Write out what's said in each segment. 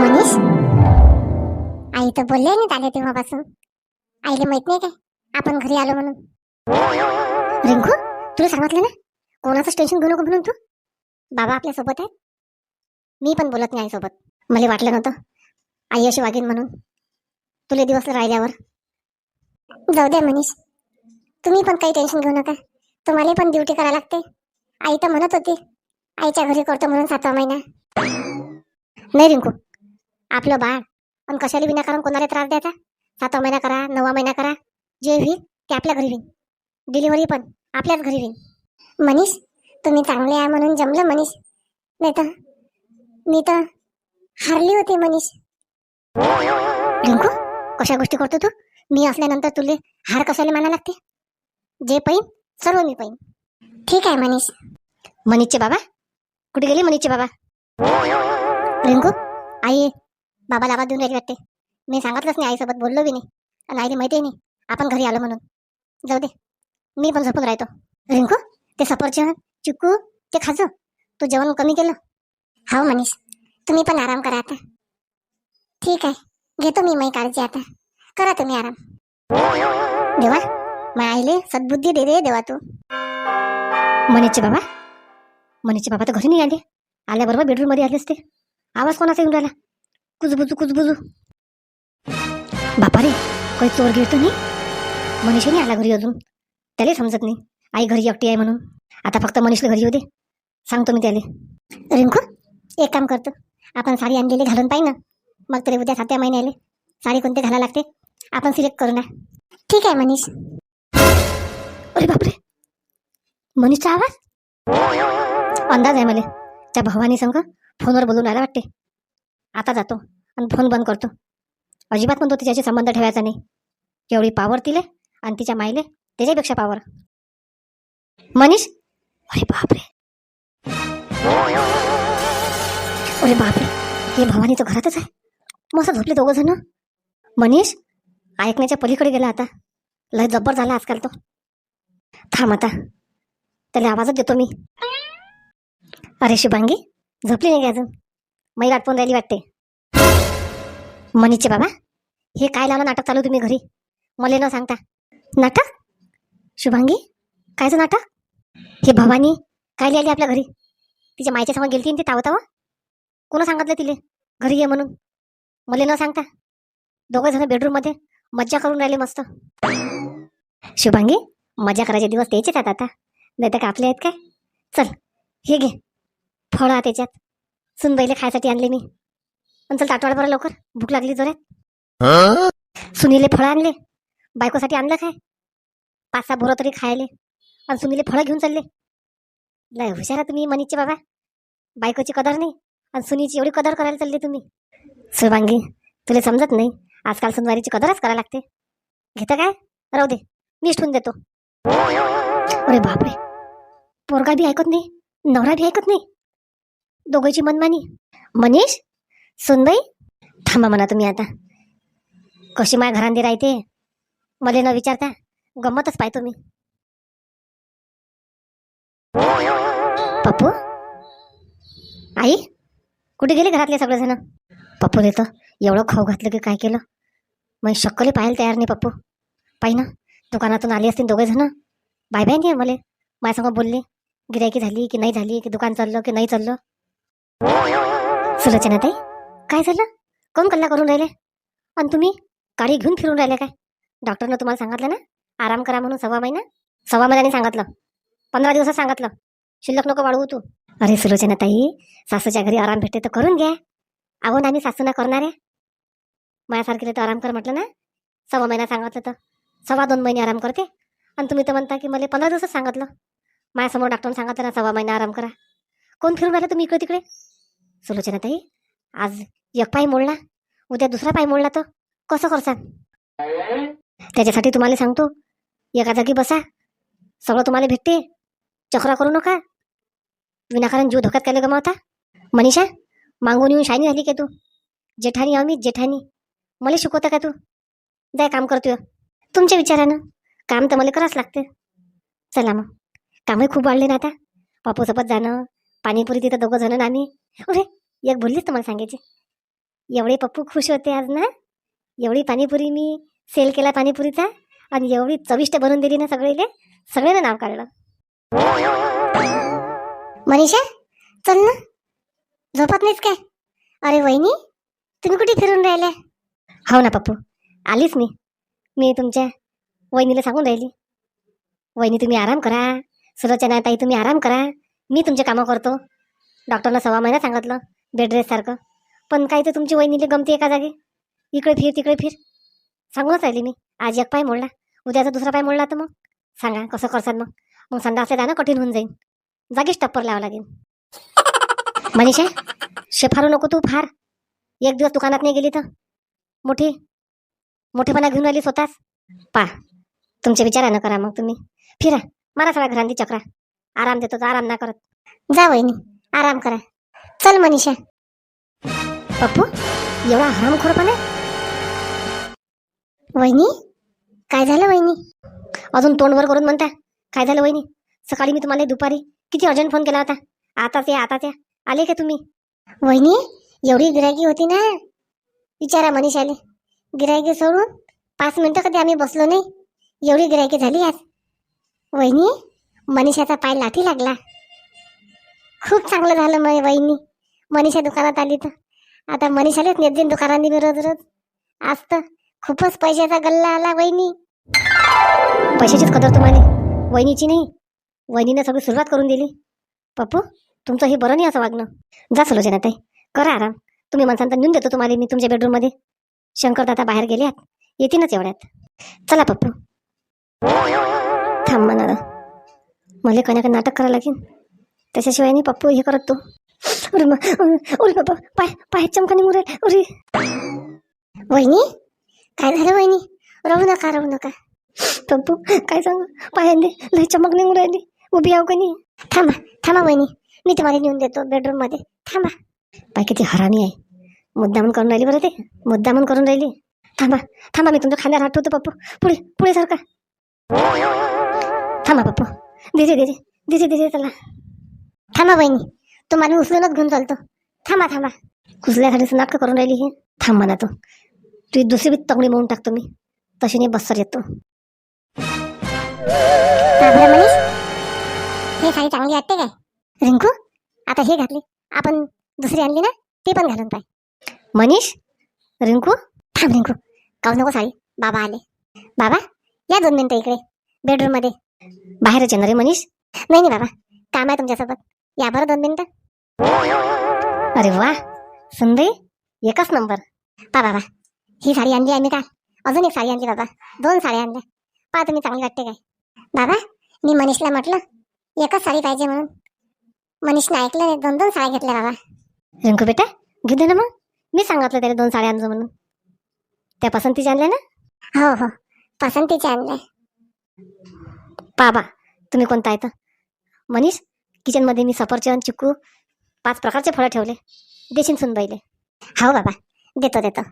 मनीष आई तर बोलले नाही आले तेव्हापासून. आईले माहीत नाही काय? आपण घरी आलो म्हणून. रिंकू तुला सांगितलं ना? कोणाचं टेन्शन घेऊ नको म्हणून तू? बाबा आपल्यासोबत आहे. मी पण बोलत नाही आईसोबत. मला वाटलं नव्हतं. आई अशी वागेन म्हणून. तुला दिवस राहिल्यावर. जाऊ द्या मनीष तुम्ही पण काही टेन्शन घेऊ नका. तुम्हाला पण ड्युटी करायला लागते. आई तर म्हणत होती आईच्या घरी करतो म्हणून सातवा महिना. नाही रिंकू आपलं बाळ. पण कशाला विनाकारण कोणाला त्रास द्यायचा? सातवा महिना करा नववा महिना करा. जे होईल ते आपल्या घरी होईल. डिलिव्हरी पण आपल्याच घरी होईल. मनीष तुम्ही चांगले आहे म्हणून जमलं मनीष. नाही तर मी तर हारली होती मनीष. रिंकू कशा गोष्टी करतो तू? मी असल्यानंतर तुले हार कशाला माना लागते? जे पैन सर्व मी पैन. ठीक आहे मनीष. मनीषचे बाबा? कुठे गेले मनीषचे बाबा? रिंकू आई बाबाला आवाज देऊन राहिली वाटते. मी सांगितलंच नाही आईसोबत बोललो बी नाही. आणि आईला माहिती नाही. आपण घरी आलो म्हणून. जाऊ दे. मी पण झोपून राहतो. रिंकू ते सफरचंद चिकू ते खाजो. तू जेवण कमी केलं? हो मनीष. तुम्ही पण आराम करा आता. ठीक आहे. घेतो मी माही काळजी आता. करा तुम्ही आराम. देवा माझ्या आईले सद्बुद्धी दे दे देवा तू. मनीषचे बाबा? मनीषचे बाबा तर घरी नाही आले. आल्याबरोबर बेडरूममध्ये आले असते. आवाज कोणाचा येऊन राहिला? कुजबुजू कुजबुजू. बापा रे काही चोर गिळतो नाही? मनीषही नाही आला घरी अजून. त्याला समजत नाही. आई घरी एकटी आहे म्हणून. आता फक्त मनीषला घरी येऊ दे. सांगतो मी त्याला. रिंकू एक काम करतो. आपण साडी आणलेली घालून पाहिजे ना. मग तरी उद्या सातव्या महिन्याले साडी कोणते घाला लागते? आपण सिलेक्ट करू ना. ठीक आहे मनीष. अरे बापरे. मनीषचा आवाज? अंदाज आहे मला. त्या भवानी संघ फोनवर बोलून आला वाटते. आता जातो आणि फोन बंद करतो. अजिबात म्हणतो तिच्याशी संबंध ठेवायचा नाही. एवढी पावर तिले आणि तिच्या माईले त्याच्यापेक्षा पावर मनीष अरे बापरे. अरे बापरे हे भवानी तर घरातच आहे. मस्त झोपले दोघं जण. मनीष ऐकण्याच्या पलीकडे गेला आता. लय जब्बर झाला आजकाल तो. थांब आता. त्याला आवाजच देतो मी. अरे शुभांगी झोपली नाही का अजून? मैला आठवून राहिली वाटते मनीषचे बाबा हे काय लावलं नाटक चालू तुम्ही घरी? मला न सांगता. नाटक? शुभांगी कायचं नाटक? हे भवानी काय लिहिली आपल्या घरी? तिच्या मायच्या समोर गेलती ती तावं तावं? कोण सांगितलं तिले? घरी ये म्हणून. मला न सांगता. दोघं जण बेडरूममध्ये मज्जा करून राहिले मस्त. शुभांगी मजा करायचे दिवस त्याचे आहेत आता. नाही तर का आपले आहेत काय? चल हे घे. फळं त्याच्यात त्याच्यात सुनबाईले खायसाठी आणले मी. आणि चल ताटवाड बरं लवकर. भूक लागली जोरात. सुनीले फळं आणले. बायकोसाठी आणलं काय? पाच सहा बोरं तरी खायले. आणि सुनीले फळं घेऊन चालले. लय हुशारा तुम्ही मनीषचे बाबा. बायकोची कदर नाही. आणि सुनीची एवढी कदर करायला चालली तुम्ही. शुभांगी तुला समजत नाही. आजकाल सुनवारीची कदरच करायला लागते. घेतं काय? राहू दे. मी ठेवून देतो. अरे बापरे. पोरगा बी ऐकत नाही. नवरा बी ऐकत नाही. दोघांची मनमानी. मनीष सुनबाई थांबा म्हणा तुम्ही आता. कशी माझ्या घरांदी राहते? मले न विचारता. गंमतच पाहतो मी. पप्पू? आई? कुठे गेले घरातले सगळेजण? पप्पू तर. एवढं खाऊ घातलं की काय केलं? मग शक्कली पाहायला तयार नाही पप्पू. पाहि ना दुकानातून आली असतील दोघे जण बाय बाय नाही मले. माझ्यासंग बोलले गिरायकी झाली की नाही झाली की दुकान चाललं की नाही चाललं. सुरचना ताई काय झालं? कोण कल्ला करून राहिले. आणि तुम्ही गाडी घेऊन फिरून राहिले काय? डॉक्टरनं तुम्हाला सांगितलं ना? आराम करा म्हणून सव्वा महिना? सव्वा महिन्याने सांगितलं. पंधरा दिवसात सांगितलं. शिल्लक नको वाढवू तू. अरे सुलोचना ताई सासूच्या घरी आराम भेटते तर करून घ्या. आवून आम्ही सासूना करणार आहे. माझ्यासारखीला तर आराम कर म्हटलं ना? सव्वा महिना सांगितलं तर. सव्वा दोन महिने आराम करते. आणि तुम्ही तर म्हणता की मला पंधरा दिवसात सांगितलं. माझ्यासमोर डॉक्टरने सांगितलं ना सव्वा महिना आराम करा. कोण फिरून राहिलं तुम्ही इकडे तिकडे? सुलोचना ताई आज एक पाय मोडला उद्या दुसरा पाय मोडला तर कसं करसान? त्याच्यासाठी तुम्हाला सांगतो एका जागी बसा सगळं तुम्हाला भेटते चक्रा करू नका. विनाकारण जीव धोक्यात केलं गमावता? मनीषा मागून येऊन शायनी झाली का तू? जेठानी आम्ही जेठानी मला शिकवता का तू? जाय काम करतोय. तुमच्या विचारानं काम तर मला करावंच लागते. चला मग. कामही खूप वाढले ना आता. पापूसोबत जाणं पाणीपुरी तिथं दोघं जण आम्ही. अरे एक बोललीच तुम्हाला सांगायचे सांगायची. एवढे पप्पू खुश होते आज ना? एवढी पाणीपुरी मी सेल केला पाणीपुरीचा आणि एवढी चविष्ट बनवून दिली ना सगळेले? सगळ्यांना नाव काढलं. मनीषा चल ना. झोपत नाहीस काय? अरे वहिनी तुम्ही कुठे फिरून राहिल्या? हो ना पप्पू आलीच मी. मी तुमच्या वहिनीला सांगून राहिली. वहिनी तुम्ही आराम करा. सुरचना ताई तुम्ही आराम करा. मी तुमचे कामं करतो. डॉक्टरनं सव्वा महिना सांगितलं बेड रेस्टसारखं पण काय तर तुमची वहिनीले गमती एका जागी. इकडे फिर तिकडे फिर. सांगूनच राहिली मी. आज एक पाय मोडला. उद्याचा दुसरा पाय मोडला तर मग? सांगा कसं करसाल मग? मग संडासला जाणं कठीण होऊन जाईल जागीच टप्पर लावावं लागेल. मनीषा शेफारू नको तू फार. एक दिवस दुकानात नाही गेली तर? मोठी मोठेपणा घेऊन राहिली स्वतःच? पा. तुमच्या विचारानं करा मग तुम्ही. फिरा. मारा सगळ्या घरांनी चक्रा. आराम देतो तर आराम ना करत. जा वहिनी. आराम करा. चल मनीषा. पप्पू एवढा हरामखोरपणा वहिनी? काय झालं वहिनी? अजून तोंडवर करून म्हणता काय झालं वहिनी? सकाळी मी तुम्हाला दुपारी किती अर्जंट फोन केला होता. आताच या आताच या. आले का तुम्ही? वहिनी एवढी गिरायकी होती ना. विचारा मनीषाले. गिरायकी सोडून पाच मिनिटं कधी आम्ही बसलो नाही? एवढी गिरायकी झाली आज. वहिनी मनीषाचा पाय लाठी लागला. खूप चांगलं झालं मग वहिनी मनीषा दुकानात आली तर. आता मनीषालाच नेत दुकानांनी मी रोज रोज. आज तर खूपच पैशाचा गल्ला आला वहिनी. पैशाचीच कदर तुम्हाला. वहिनीची नाही. वहिनीनं सगळी सुरुवात करून दिली. पप्पू तुमचं हे बरं नाही असं वागणं. जा सलोचना ताई. करा आराम. तुम्ही माणसांचा नेऊन देतो तुम्हाला मी तुमच्या बेडरूममध्ये शंकर दादा बाहेर आहात येतीनच एवढ्यात. चला पप्पू. थांब म्हणा मला कन्या नाटक करावं लागेल. त्याच्याशिवाय नाही पप्पू हे करत तो. अरे पप्पा अरे बाबा पाय पाय चमकाने मुरेल. अरे. वहिनी काय झालं वहिनी? राहू नका राहू नका. पप्पू काय सांग? पायांनी लय चमक निघून राहिली उभी आहो का नाही? थांबा थांबा वहिनी. मी तुम्हाला नेऊन देतो बेडरूममध्ये थांबा. पाय किती हरामी आहे. मुद्दामून करून राहिली बरं ते. मुद्दामन करून राहिली. थांबा थांबा मी तुमच्या खांद्यावर आठवतो पप्पू पुढे पुढे सारखा. थांबा पप्पू धीरे धीरे धीरे धीरे चला. थांबा वहिनी तुम्हाला मी उचलूनच घेऊन चालतो. थांबा थांबा. कुसल्यासाठीच नाटकं करून राहिली हे. थांब म्हणा तू. तुझी दुसरी बी तंगडी म्हणून टाकतो मी. तशी नाही बस्सर येतो. मनीष? हे साडी चांगली वाटते काय? रिंकू आता हे घातली. आपण दुसरी आणली ना ती पण घालून पाय. मनीष रिंकू थांब रिंकू. काऊ नको साडी. बाबा आले. बाबा या दोन मिनिटं इकडे. बेडरूममध्ये बाहेरच येणार आहे मनीष. नाही नाही बाबा. काम आहे तुमच्यासोबत. या बरं दोन मिनिटं. अरे वा सुंदरी एकच नंबर. पा बाबा ही साडी आणली आम्ही का अजून एक साडी आणली बाबा दोन साड्या आणल्या. पहा तुम्ही चांगली वाटते काय? बाबा मी मनीषला म्हटलं एकच साडी पाहिजे म्हणून. मनीषने ऐकलं नाही, दोन दोन साड्या घेतल्या बाबा. रिंकू बेटा घेऊ दे ना मग. मी सांगितलं त्याला दोन साड्या आणजो म्हणून. त्या पसंतीच्या आणल्या ना? हो हो पसंतीच्या आणल्या. बाबा तुम्ही कोणता आहे तर? मनीष किचनमध्ये मी सफरचंद चिक्कू पाच प्रकारचे फळं ठेवले. देशील सुनबाईले. हो बाबा देतो देतो.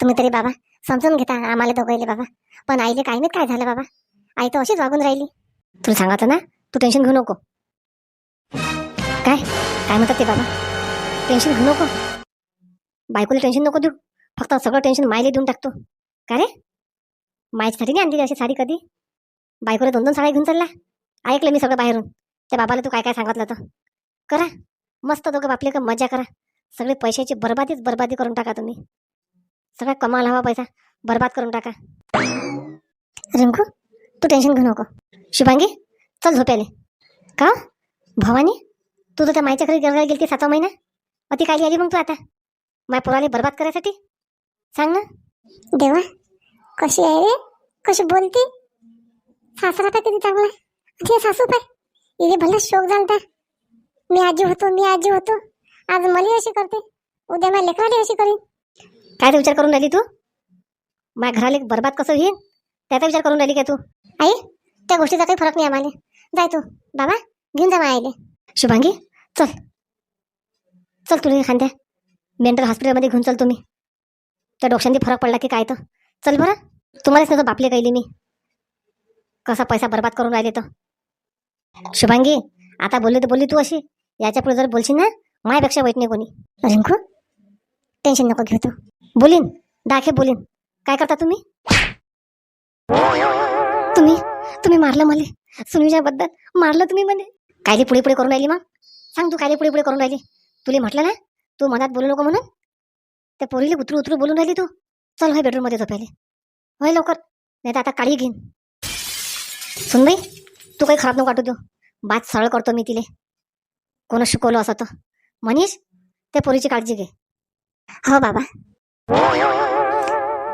तुम्ही तरी बाबा समजून घेता आम्हाला दोघायले बाबा. पण आईले काय माहीत काय झालं बाबा? आई तर अशीच वागून राहिली. तुला सांगायचं ना तू टेन्शन घेऊ नको. काय? काय म्हणतात ते बाबा? टेन्शन घेऊ नको. बायकोला टेन्शन नको देऊ. फक्त सगळं टेन्शन मायले देऊन टाकतो. का रे? मायच्यासाठी नाही आणली अशी साडी कधी? बायकोला दोन दोन साड्या घेऊन चालला. ऐकलं मी सगळं बाहेरून. त्या बाबाला तू काय काय सांगितलं तर करा. मस्त दोघं बापले का मजा करा. सगळे पैशाची बर्बादीच बर्बादी करून टाका तुम्ही. सगळा कमाल हवा पैसा. बर्बाद करून टाका. रिंकू तू टेन्शन घेऊ नको. शुभांगी चल झोप्याले. का हो? भवानी तू तर त्या मायच्या घरी गेला गेली सातवा महिना. अति काली आली मग तू आता. माय पोराले बर्बाद करायसाठी. सांग ना. देवा कशी आहे रे? कशी बोलते? सासरा पाय किती चांगला सासू पाय इथे भले शोक झालता. मी आजी होतो मी आजी होतो. आज मला अशी करते उद्या माझ्या लेकराला अशी करीन. काय ते विचार करून राहिली तू? माय घराले बर्बाद कसं होईल? त्याचा विचार करून राहिली का तू? आई त्या गोष्टीचा काही फरक नाही आम्हाला. जाय तू बाबा घेऊन जा आईले शुभांगी चल. चल तुला खांद्या. मेंटल हॉस्पिटलमध्ये घेऊन चल तुम्ही. त्या डोक्यांनी फरक पडला की काय तर. चल बरं. तुम्हालाच नव्हतं बापले कैली मी. कसा पैसा बर्बाद करून राहिले तर शुभांगी आता बोलली तर बोलली तू अशी. याच्यापुढे जर बोलशील ना मायापेक्षा वाईट नाही कोणी. रिंकू टेन्शन नको घेऊ तू. बोलीन दाखे बोलीन. काय करता तुम्ही? तुम्ही तुम्ही मारलं मला. सुनीच्या बद्दल मारलं तुम्ही म्हणे कायले पुढे पुढे करून राहिली मग सांग तू कायले पुढे पुढे करून राहिली. तुला म्हटलं ना तू मनात बोलू नको म्हणून. त्या पोरीला उतरू उतरू बोलून राहिली तू. चल होय बेडरूममध्ये झोपायले. होय लवकर नाही तर आता काळी घेईन. सुन बाई तू काही खराब नको वाटू देऊ. बात सरळ करतो मी तिले. कोण शिकवलं असं तर? मनीष त्या पोरीची काळजी घे. हो बाबा.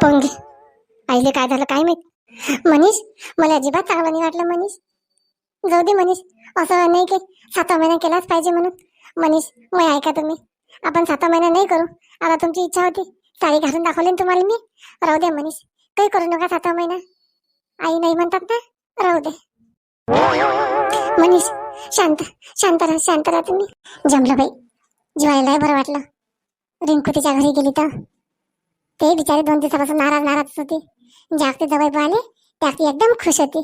पंगे आईले काय झालं काय माहीत? मनीष मला अजिबात चांगलं नाही वाटलं मनीष. जाऊ दे मनीष. असं नाही की सातवा महिना केलाच पाहिजे म्हणून. मनीष मग ऐका तुम्ही? आपण सातवा महिना नाही करू. आता तुमची इच्छा होती. साडी घालून दाखवली ना तुम्हाला मी? राहू दे मनीष. काही करू नका सातवा महिना. आई नाही म्हणतात ना? राहू दे. मनीष शांत शांत राहा शांत राहा तुम्ही. जमलं बाई. जीवायला बरं वाटलं. रिंकू तिच्या घरी गेली तर. ते बिचारे दोन दिवसापासून नाराज नाराज होती. जागते जवळ आले त्याची एकदम खुश होती.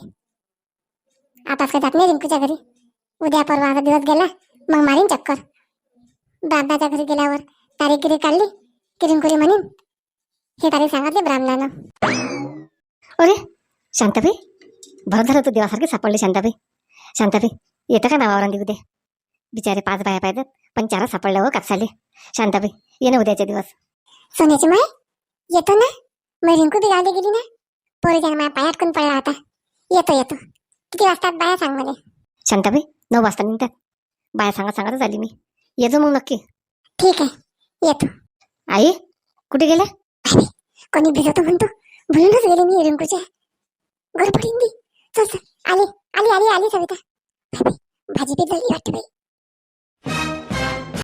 आता जात नाही रिंकूच्या घरी. उद्या परवा दिवस गेला मग मारीन चक्कर. ब्राह्मणाच्या घरी गेल्यावर तारीख गिरी काढली की रिंकुरी म्हणीन. हे तारीख सांगितली ब्राह्मणानं. अरे शांताबाई बरं झालं तू देवासारखी सापडली शांताबाई शांताबाई येतं का नावावर उद्या बिचारे पाच बाया पाहिजेत पण चारच सापडल्या हो कापसाले शांताबाई ये ना उद्याचे दिवस सोन्याची माय येतो ना मग रिंकू बी गावली गेली ना पोरीच्या माझ्या पायात कोण पडला होता येतो येतो किती वाजतात बाया सांग मला शांताबाई नऊ वाजता निघतात बाया सांगत सांगतच आली मी ये जो मग नक्की ठीक आहे येतो आई कुठे गेल्या कोणी भिजवतो म्हणतो भुलूनच गेले मी रिंकूच्या गडबडीन दी चल चल आली आली आली आली सविता भाजी पीठ झाली वाटते बाई